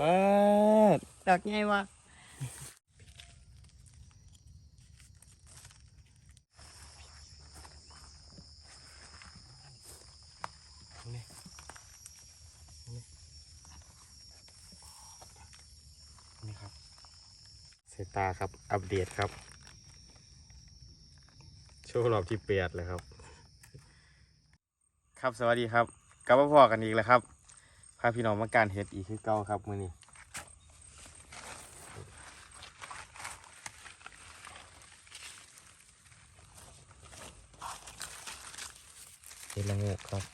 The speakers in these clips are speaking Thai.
ว้าดดอกใหญ่วะนี่นี่นี่ครับเซตาครับ อัปเดตครับ โชว์รอบที่เปียดเลยครับ ครับสวัสดีครับ กลับมาพอกันอีกแล้วครับ พาพี่น้องมาการเห็ดอีกคือเก่าครับมือนี้เห็ดละโงกครับ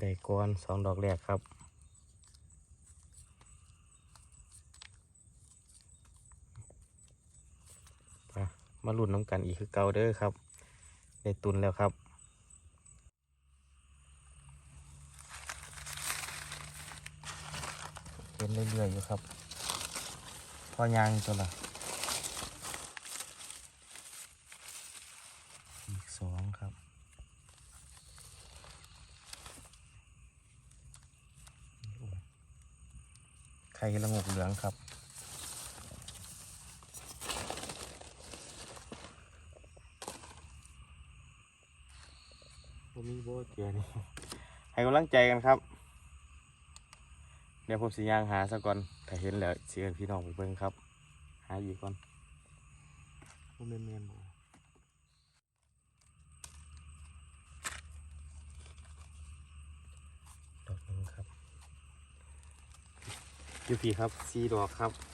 ได้ก้อนสองดอกแรกครับ มาลุ้นน้ำกันอีกคือเก่าเด้อครับได้ตุนแล้วครับเป็นเรื่อยๆอยู่ครับ พอยางตัวละอีกสองครับไข่ละงกเหลืองครับ ผมมีโบเกียนี่ให้กำลังใจกันครับ เดี๋ยวผมสิย่างหาซะก่อนถ้าเห็นแล้วเสียพี่น้องไปเบิ่งครับ หาอีกก่อนผมเมนเมนบ่ดอกหนึงครับอยูพีครับสีดอกครับ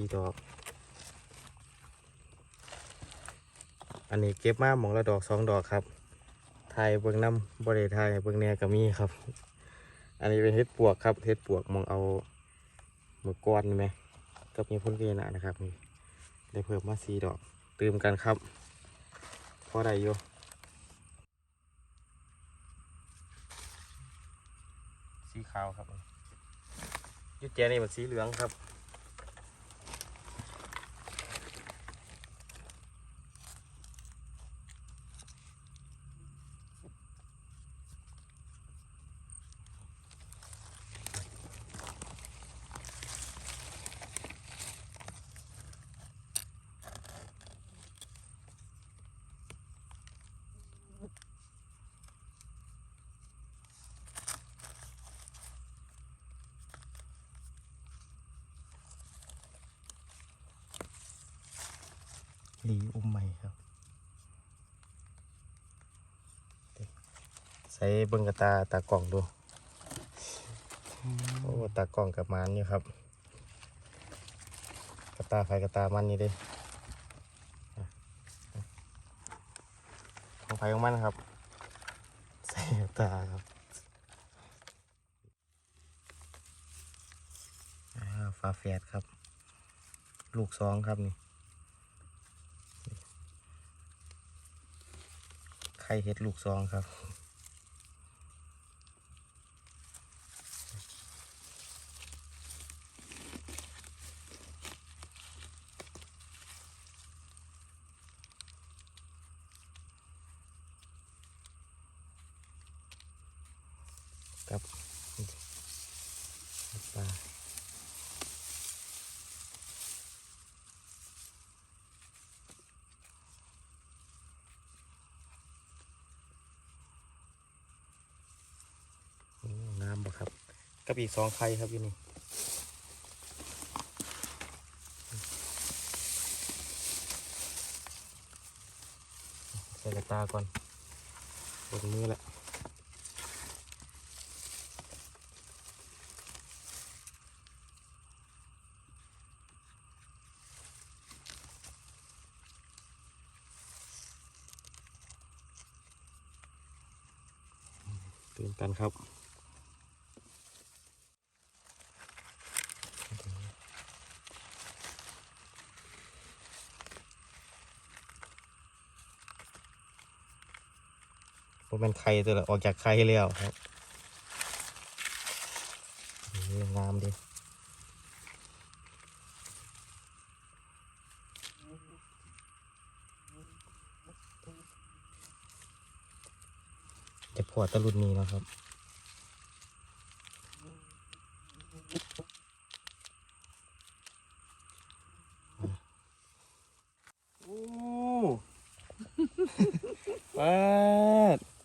สี่ดอก อันนี้เก็บมาหมองละดอกสองดอกครับไทยเบิ้งน้ำบริไทยเบิ้งแหนก็มีครับ อันนี้เป็นเห็ดปวกครับเห็ดปวกมองเอาหมือก้อนนี่ไหมกับมีพ่นเวีนะนะครับนี่ได้เพิ่มมาสี่ดอกเตืมกันครับพอได้อยู่สีขาวครับยุดแจนี่มันสีเหลืองครับ หลีอุ้มใหม่ครับใส่เบิ้งกระตาตากล่องดูโอ้ตากล่องกับมันอยู่ครับ กระตาไฟกระตามันนี่ด้ของไฟของมันครับ ใส่กระตาครับอ่าฝาแฝดครับ ลูกสองครับนี่ ไข่เห็ดลูกซองครับครับ อีกสองไข่ครับอยู่นี่ใส่กระตาก่อนบนมือแหละเตื่นกันครับ ผมเป็นไข่ตัวละออกจากไข่แล้วครับงามดีจะพอตะลุดนี้นะครับ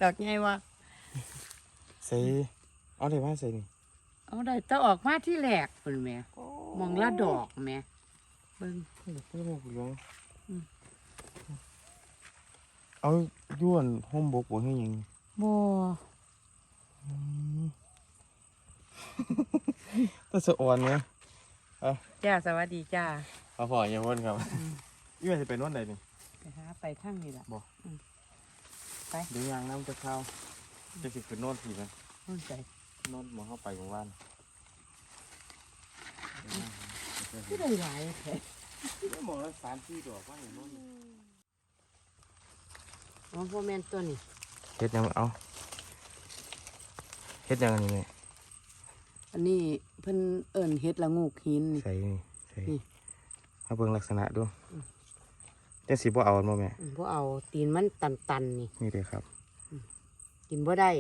ดดอกไงวะใส่เอาเลยว่าใส่นี่เอาได้แตะออกมาที่แหลกเพิ่นแหม่มองละดอกแหม่เบิ่งโอ้ยไม่บอกเหลืองอืมเอาย้วนห่มบกบ่ให้หยังบ่แต่สะอ่อนไหมจ้าสวัสดีจ้าเอาพออย่าวนครับยี่ว่าจะเป็นวันใดนี่ไปหาไปข้างนี้ล่ะ เดี๋ยวยางน้ำจะเข้าจะสิขึ้นโน่นทีนะนู่นใจโน่นหมองเข้าไปของบ้านที่ได้หลายแท้ไม่มองแล้วสามสี่ดอกว่าเห็นโน่นอ๋อบ่แม่นตัวนี้เฮ็ดยังเอาเฮ็ดยังอันนี้ไหมอันนี้เพิ่นเอิ้นเฮ็ดละงูกหินนี่ใส่นี่ใส่นี่มาเบิ่งลักษณะดู แต่สีบ่เอาอันบ่แม่อืมบ่เอาตีนมันตันๆนี่ นี่เด้อครับกินบ่ได้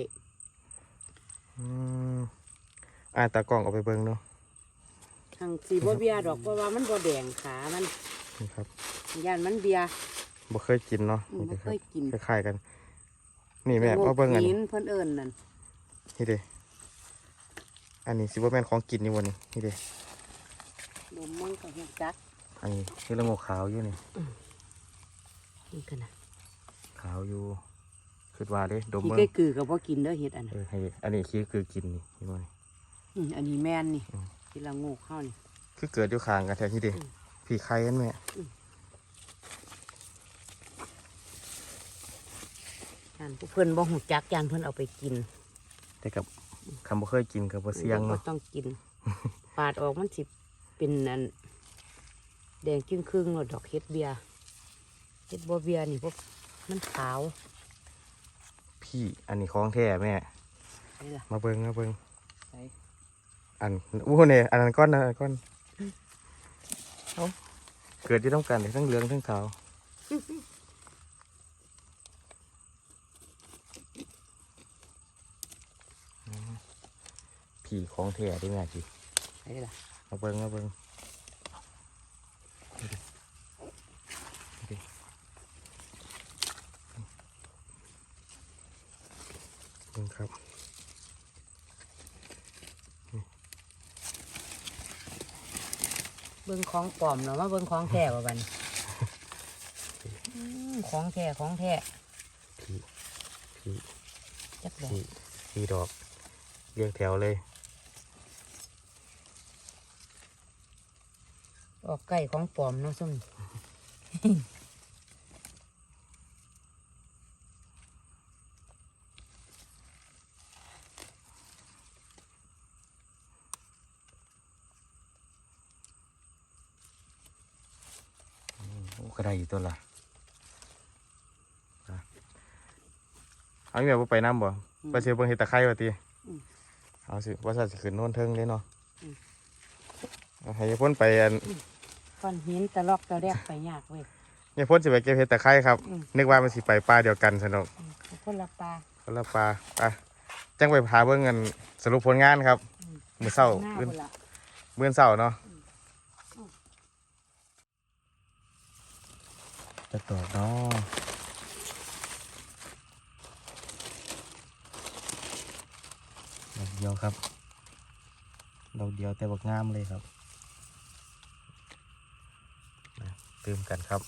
อืมอ่าตากล้องเอาไปเบิ่งเนาะทางสีบ่เบียดอกเพราะว่ามันบ่แดงขามันนี่ครับย่านมันเบีย บ่เคยกินเนาะอืมนี่บ่เด้อเคครับยกิน คล้ายๆกัน นี่แม่ละงูมาเบิ่งอันหินี้ นเพิ่นเอิ้นนั่นนี่เด้อันนี้สิบ่แม่นของกินนี่บ่นี่นี่เด้ดมมันก็ฮู้จักอันนี้คือละโงกขาวอยู่นี่ นี่กันนะขาวอยู่คิดว่าเด้ดมขี้เบิ่งไก่กือก็บ่กินเด้อเฮ็ดอันนั้นเออให้อันนี้คือคือกินนี่นี่บ่นี่อืมอันนี้แม่นนี่อืม ที่ละงูเข้านี่ คือเกิดอยู่ข้างกันแท้ที่เด้อืม พี่ไข่กันแม่ย่านผู้เพิ่นบ่ฮู้จักย่านเพิ่นเอาไปกินแต่กับคำบ่เคยกินก็บ่เสี่ยงบ่เนาะต้องกิน ปาดออกมันสิเป็นอันแดงจึ้งครึ่งๆแล้วดอกเฮ็ดเบียร์ เฮ็ดบ่เบียร์นี่พวกมันขาว พี่อันนี้ของแท้แม่ไปล่ะ มาเบิ่งมาเบิ่งไปอันอู้เนี่ยอันนั้นก้อนนะอันนั้นก้อนเอาเกิดที่ต้องกันเลยทั้งเหลืองทั้งขาวอืมผีของแท้ได้ไหมจีไปล่ะมาเบิ่งมาเบิ่งนี่ดินี่ดิ เบิ่งครับเบิ่งของปลอมแล้วมาเบิ่งของแท้ว่าบัดนี้อืมของแท้ของแท้ผีผีจักดอกผีผีดอกเรียงแถวเลย ออกใกล้ของปลอมเนาะซุ่ม โอ้ก็ได้อยู่ตัวละอะเอาอีแม่บ่ไปน้ำบ่ไปเสียเบิ่งเห็ดตะไคร้ว่าติเอาสิว่าสัตว์สิขึ้นโน่นเทิงเลยเนาะเอาให้ยายพ่นไปอันก้อนหินตะลอกตะแรกไปยากเว้ยยายพ่นสิไปเก็บเห็ดตะไคร้ครับอืมนึกว่ามันสิไปปลาเดียวกันสนุกอืมคนละปลาคนละปลาไปจังไปพาเบิ่งกันสรุปผลงานครับอืมมื้อเช้าหน้ามื้อพุ่นละมื้อเช้าเนาะ จะตอบเนาะดอกเดียวครับ ดอกเดียวแต่บักงามเลยครับเติมกันครับ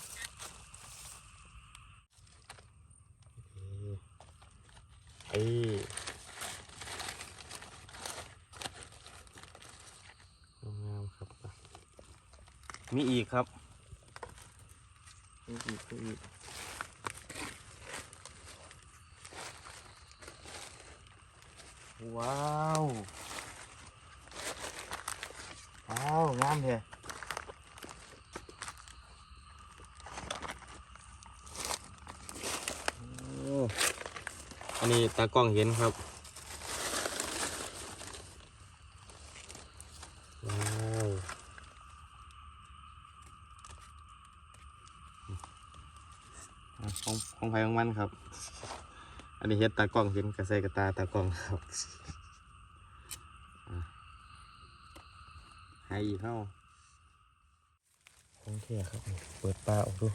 เอ้ยงามครับ มีอีกครับ มีอีกมีอีก ว้าวว้าวงามเลยโอ้ อันนี้ตากล้องเห็นครับว้าวอะของของใครของมันครับ อันนี้เฮ็ดตากล้องเห็นกระใสกระตาตากล้องครับอะหายอีกเข้าของเท่ครับนี่เปิดปลาออกดู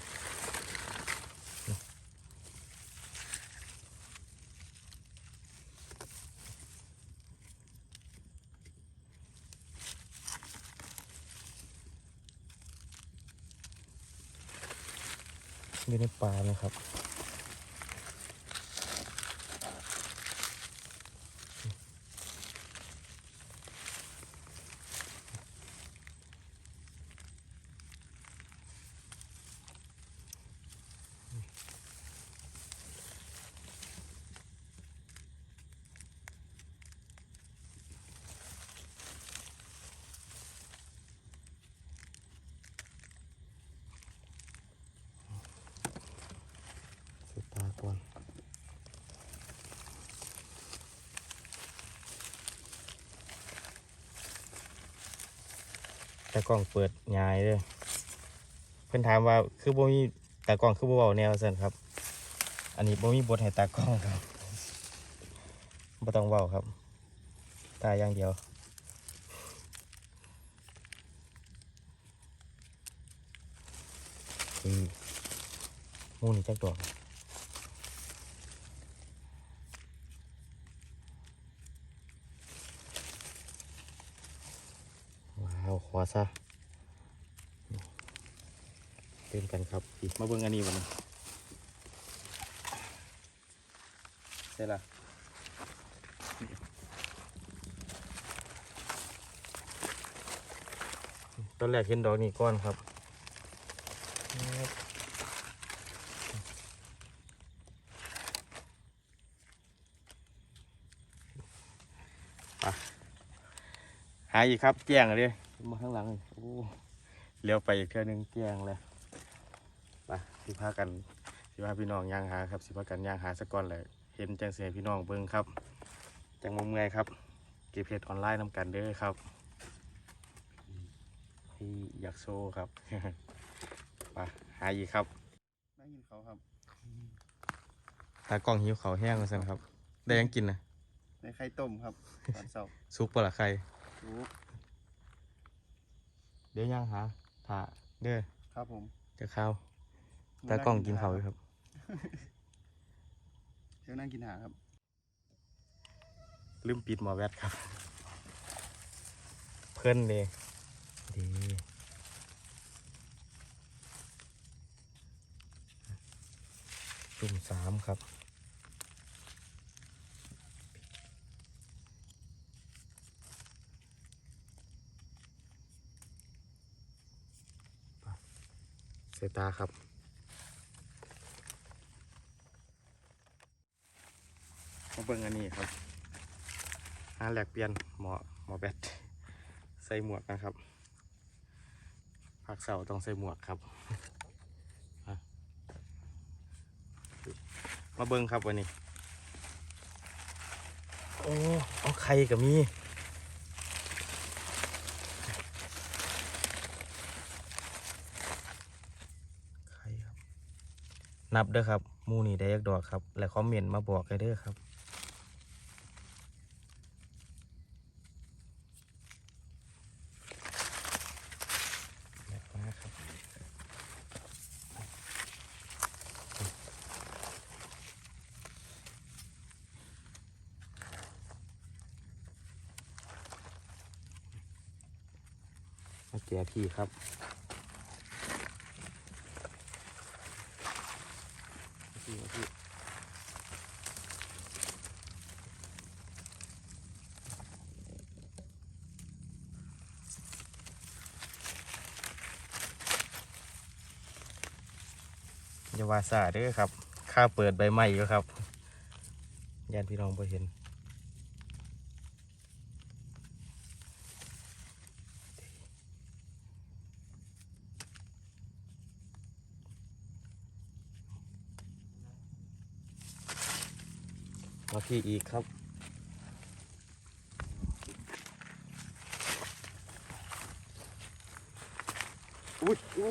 อยู่ในป่านะครับ สุดตาก่อน ต่กล้องเปิดง่ายเลยเพิ่อนถามว่าคือบ่มีตากล้องคือบ่เว้าแนวซั่นครับ อันนี้บ่มีบทให้ตากล้องครับบ่ต้องเว้าครับ ตาอย่างเดียวมูนี่จักดอก ว้าวขอซะเต้นกันครับอีกมาเบิ่งอันนี้วันนี้ใช่ละตอนแรกเห็นดอกนี้ก้อนครับไปหาอีกครับ แจ้งเลย มาข้างหลังเลยโอ้เลี้ยวไปอีกเทื่อนึงแจ้งเลยไปสิพากันสิพาพี่น้องย่างหาครับสิพากันย่างหาสักก้อนเลยเห็นจังเสียพี่น้องเบิ่งครับ จังมเมื่อยครับเก็บเพจออนไลน์นำกันเด้อครับที่อยากโชว์ครับไปหาอีกครับได้ยินเขาครับตากล้องหิวเขาวแห้งแล้วสิครับ ได้ยังกินนะในไข่ต้มครับตอนเสาร์ซุปปลาละไข่รู้ เดี๋ยวย่างหาถ่าเด้อครับผมจะข้าวตากล้องกินเขาวอยู่ครับเที่ยวนั่งกินหาครับ ลืมปิดหมอแวดครับ เพื่อนเลยดีจุ่มสามครับ เสยตาครับ มาเบิ่งอันนี้ครับหาแหลกเปลี่ยนหมอหมอแบตใส่หมวกนะครับผักเสาต้องใส่หมวกครับ มาเบิ่งครับวันนี้ โอ้เอาไข่กับมีไข่ครับ นับเด้อครับมูนี่ได้ยักดอกครับ และคอมเมนต์มาบอกกันเด้อครับแบบมากครับมาเกียพี่ครับ สาเด้วยครับ ค่าเปิดใบใหม้ก็ครับยันพี่น้องไปเห็น มาขี่อีกครับอุ้ยโอ้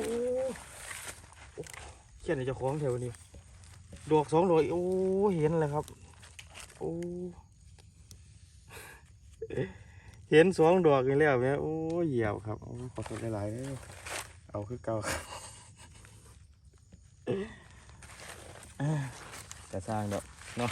เขียนในเจ้าของแถวนี้ดอกสองดอกโอ้เห็นเลยครับ โอ้เห็นสองดอกนี่แล้วแม่โอ้เหยียบครับโอ้ขอโทษหลายๆเอเอาคือเก่าครับจะสร้างดอกเนาะ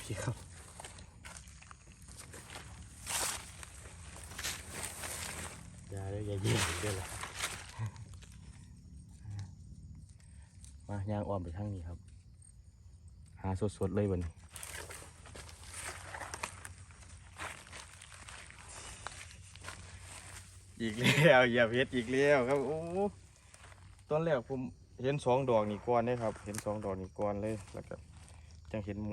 พี่ครับ อย่าเลยอย่ายิง เดี๋ยวละมายางอ้อมไปทางนี้ครับ หาสดๆเลยวันนี้อีกแล้วอย่าเพชรอีกแล้วครับโอ้ตอนแรกผมเห็นสองดอกนี่ก่อนเลยครับ เห็นสองดอกนี่ก่อนเลยแล้วก็จังเห็นมู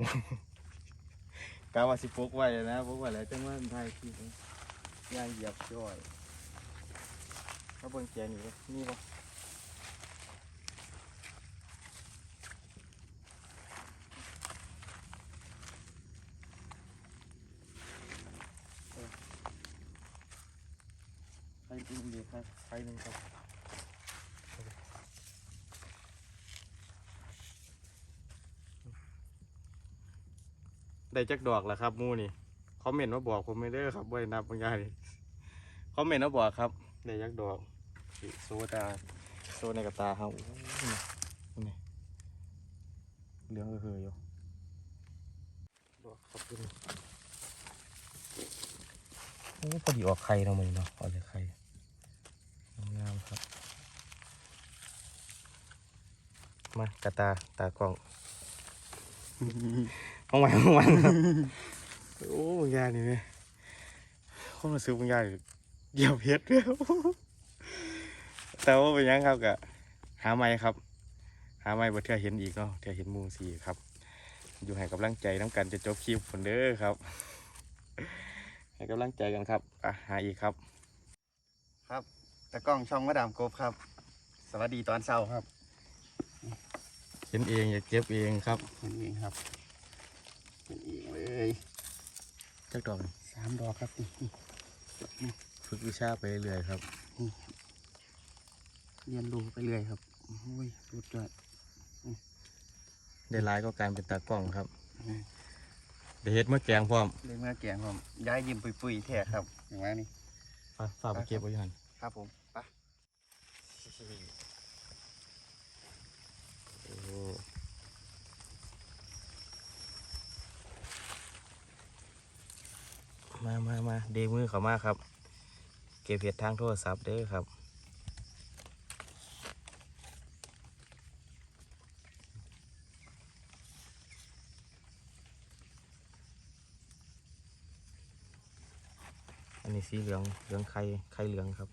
กาว่าสิปุกไว้นะปุกไว้แล้วจังว่าไทยคลิปนี้ย่างเหยียบย่อย เขาเบิ่งแกนี่บ่นี่บ่ใครดึงเดียวครับใครหนึ่งครับได้จักดอกแล้วครับมูนี่คอมเมนต์มาบอกผมไม่ได้อครับว่านับบางอย่างคอมเมนต์มาบอกครับ ได้จักดอกสิโซตาโซในกระตาครับโอ้โหนี่นี่เหลืองเออเฮยอยู่ดอกครับพี่นี่โอ้พอดีออกไข่เราะมันเนาะออกจากไข่งามๆครับ มากระตาตากล้องห้องวันห้องวันครับโอ้บางอยางนี่เนี่ยเขามาซื้อบางอยางนี่ เดี่ยวเพชรด้วยแต่ว่าเป็นหยังครับกะหาไม้ครับ หาไม้บ่เทื่อเห็นอีกเนาะเทื่อเห็นหมูสีครับ อยู่ให้กำลังใจน้ำกันจะจบคลิปผลเด้อครับ ให้กำลังใจกันครับอะหาอีกครับ ครับตะกล้องช่องมาดามกบครับ สวัสดีตอนเช้าครับ เห็นเองอย่าเก็บเองครับเห็นเองครับเห็นเองเลยจักดอกนี่สามดอกครับนี่ ฝึกวิชาไปเรื่อยๆครับเรียนรู้ไปเรื่อยครับโอ้ยรุดยอดได้ร้ายก็การเป็นตากล้องครับอืมได้เฮ็ดเมื่อแกงพร้อมเลยเมื่อแกงผมย้ายยิ้มปุยๆแท้ครับอย่างว่านี่ฝากฝากไปเก็บไว้อยันครับผมไปโอ้มามามาเดมือเขามาครับเก็บเห็ดทางโทรศัพท์เด้อครับ อันนี้สีเหลืองเหลืองไข่ไข่เหลืองครับ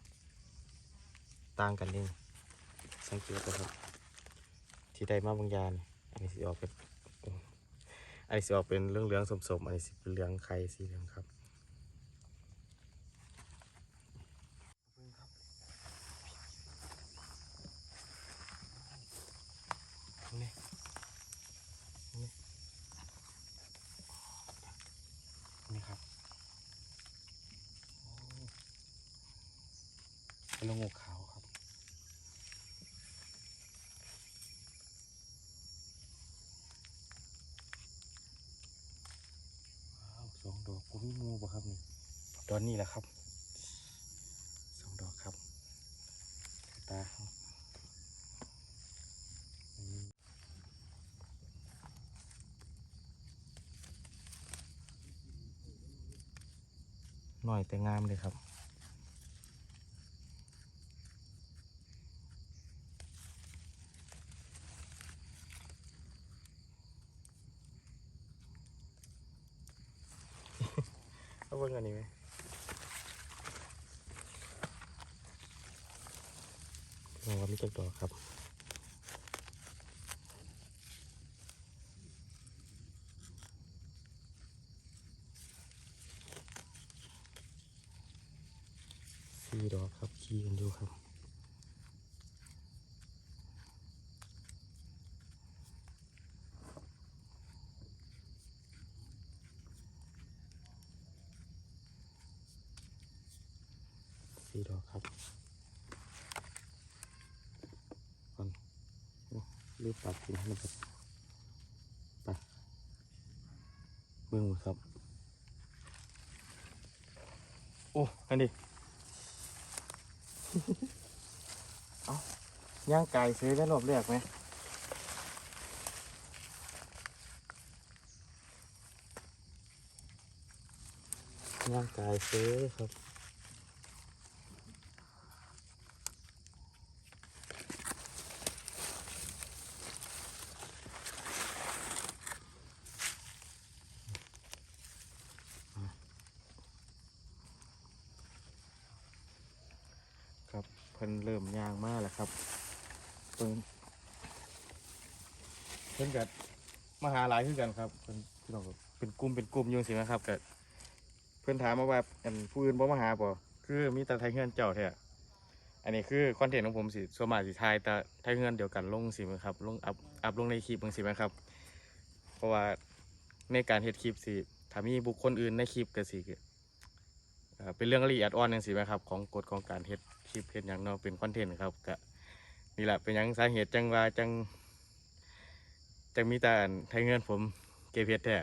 ต่างกันเลยสังเกตนะครับ ที่ได้มาบางยานอันนี้สีออกเป็นอันนี้สีออกเป็นเรื่องเหลืองสมๆอันนี้สีเป็นเหลืองไข่สีเหลืองครับนี่นี่นี่ครับโอ้เป็นลูกงูขาวครับ ว้าวสองดอกผมมีงูป่ะครับนี่ตอนนี้แหละครับสองดอกครับตาเขาอืม หน่อยแต่งามเลยครับ เอาเบิ่งอันนี้ไหมโอ้มีจักดอกครับ สี่ดอกครับขี่กันอยู่ครับ สี่ดอกครับก่อนโอ้รีบปัดกินให้มันแบบไปเบิ่งหมดครับ โอ้อันนี้เอาย่างไก่ซื้อได้รอบแรกไหมย่างไก่ซื้อครับ เพิ่นเริ่มยางมากแล้วครับเพิ่นเพิ่นกัดมาหาหลายคือกันครับเพิ่นพี่น้องครับเป็นกลุ่มเป็นกลุ่มอยู่สินะครับกัเพิ่นถามมาว่าอันผู้อื่นบ่มาหาบ่คือมีแต่ไทยเฮือนเจ้าแท้อันนี้คือคอนเทนต์ของผมสิส่วนมากสิถ่ายแต่ไทยเฮือนเดียวกันลงสิมั้งครับลงอัพอัพลงในคลิปจังสิมั้งครับ เพราะว่าในการเฮ็ดคลิปสิถ้ามีบุคคลอื่นในคลิปก็สิเป็นเรื่องละเอียดอ่อนจังซี่ไหมครับ ของกฎของการเฮ็ด คลิปเฮ็ดหยังเนาะเป็นคอนเทนต์ครับก็นี่แหละเป็นยังสาเหตุจังว่าจังจังมีแต่ไทยเงินผมเก็บเฮ็ดแท้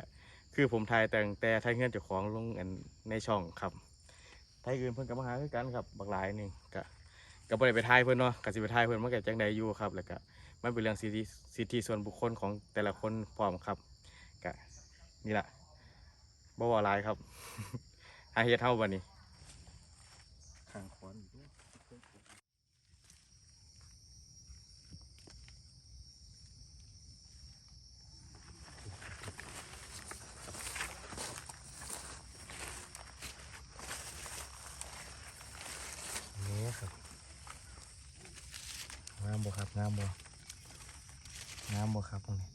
คือผมถ่ายแต่งแต่ไทยเงินเจ้าของลงอันในช่องครับไทยอื่นเพิ่นก็มาหาคือกันครับบักหลายนึงก็ก็บ่ได้ไปถ่ายเพิ่นเนาะก็สิไปถ่ายเพิ่นมันก็จังไดอยู่ครับแล้วก็มันเป็นเรื่องสิทธิสิทธิส่วนบุคคลของแต่ละคนพร้อมครับก็นี่แหละบ่ว่าหลายครับหาเฮ็ดเฮาบัดนี้ ข้างคอนนี่ครับงาม บ่ครับงามบ่งามบ่ครับตรงนี้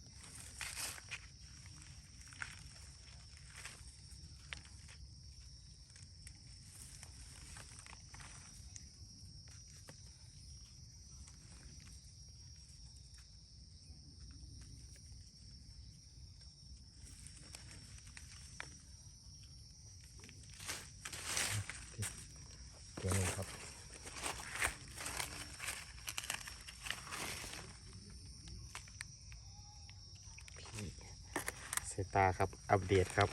เซตาครับ อัปเดตครับ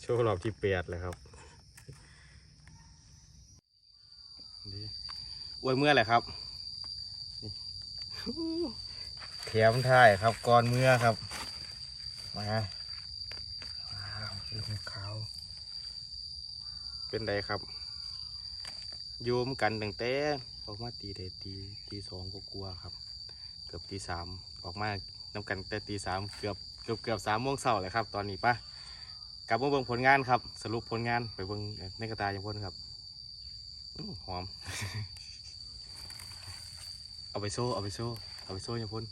โชว์รอบที่เปียดเลยครับดีอวยเมื่อแหละครับแถมท้ายครับก่อนเมื่อครับ มาว้าวลูกขาว เป็นไดครับโยมกันตั้งแต่ออกมาตีได้ตีตีสองก็กลัวครับ เกือบตีสามออกมา นำกันแต่ตีสามเกือบเกือบเกือบสามโมงเช้าเลยครับ ตอนนี้ปะกลับมาเบิ่งผลงานครับ สรุปผลงานไปเบิ่งในกระตายยังพ้นครับอื้อหอม เอาไปโซ่เอาไปโซ่เอาไปโซ่ยังพ้น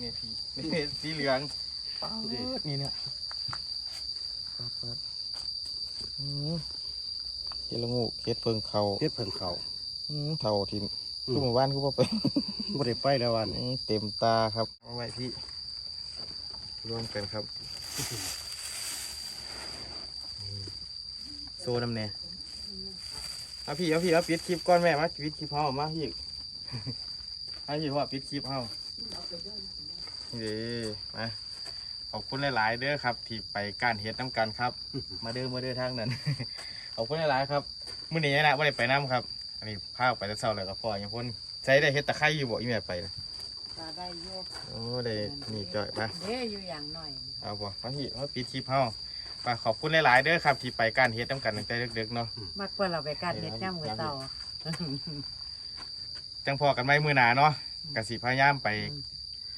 นี่พี่นี่สีเหลืองป๊าดนี่เนี่ยป๊าดป๊าดอืมเฮ็ดละงูเฮ็ดเพิงเขาเฮ็ดเพิ่งเขาอืมเท่าที่อืม คือหมู่บ้านคือบ่ไปบ่ได้ไปแล้ววันอืมเต็มตาครับเอาไว้พี่ร่วมกันครับนี่โซน้ำเน่เอาพี่เอาพี่เอาปิดคลิปก่อนแม่มาปิดคลิปเฮามาพี่ให้พี่ว่าปิดคลิปเฮาเด้มาขอบคุณหลาย ๆ เด้อครับ ที่ไปการเฮ็ดน้ำกันครับ มาเด้อมาเด้อทางนั้นขอบคุณหลาย ๆ ครับมื้อนี้นะบ่ได้ไปน้ำครับ อันนี้พาออกไปแต่เช้าแล้วก็พออย่างพ้นใช้ได้เฮ็ดตะไคร้อยู่บ่อีแม่ไปนะตาได้โยกโอ้ได้นี่จ่อยมาเด้อยู่อย่างหน่อยเอาบ่มาพี่มาปิดคลิปเฮาไปขอบคุณหลายๆเด้อครับที่ไปการเฮ็ดน้ำกันตั้งแต่เด็กๆเนาะมากกว่าเราไปการเด็ดย่ำมือเต่าจังพอกันไหมมือหนาเนาะกสิพยายามไป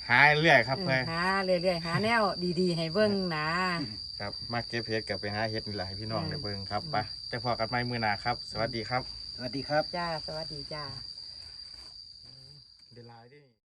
หาเรื่อยครับเพื่อหาเรื่อยๆหาแนวดีๆ ให้เบิ่งนะครับมาเก็บเฮ็ดกับไปหาเฮ็ดนี่แหละให้พี่น้องอืมได้เบิ่งครับไปจังพอกันไหมมือหนาครับ สวัสดีครับ สวัสดีครับ จ้า สวัสดีจ้า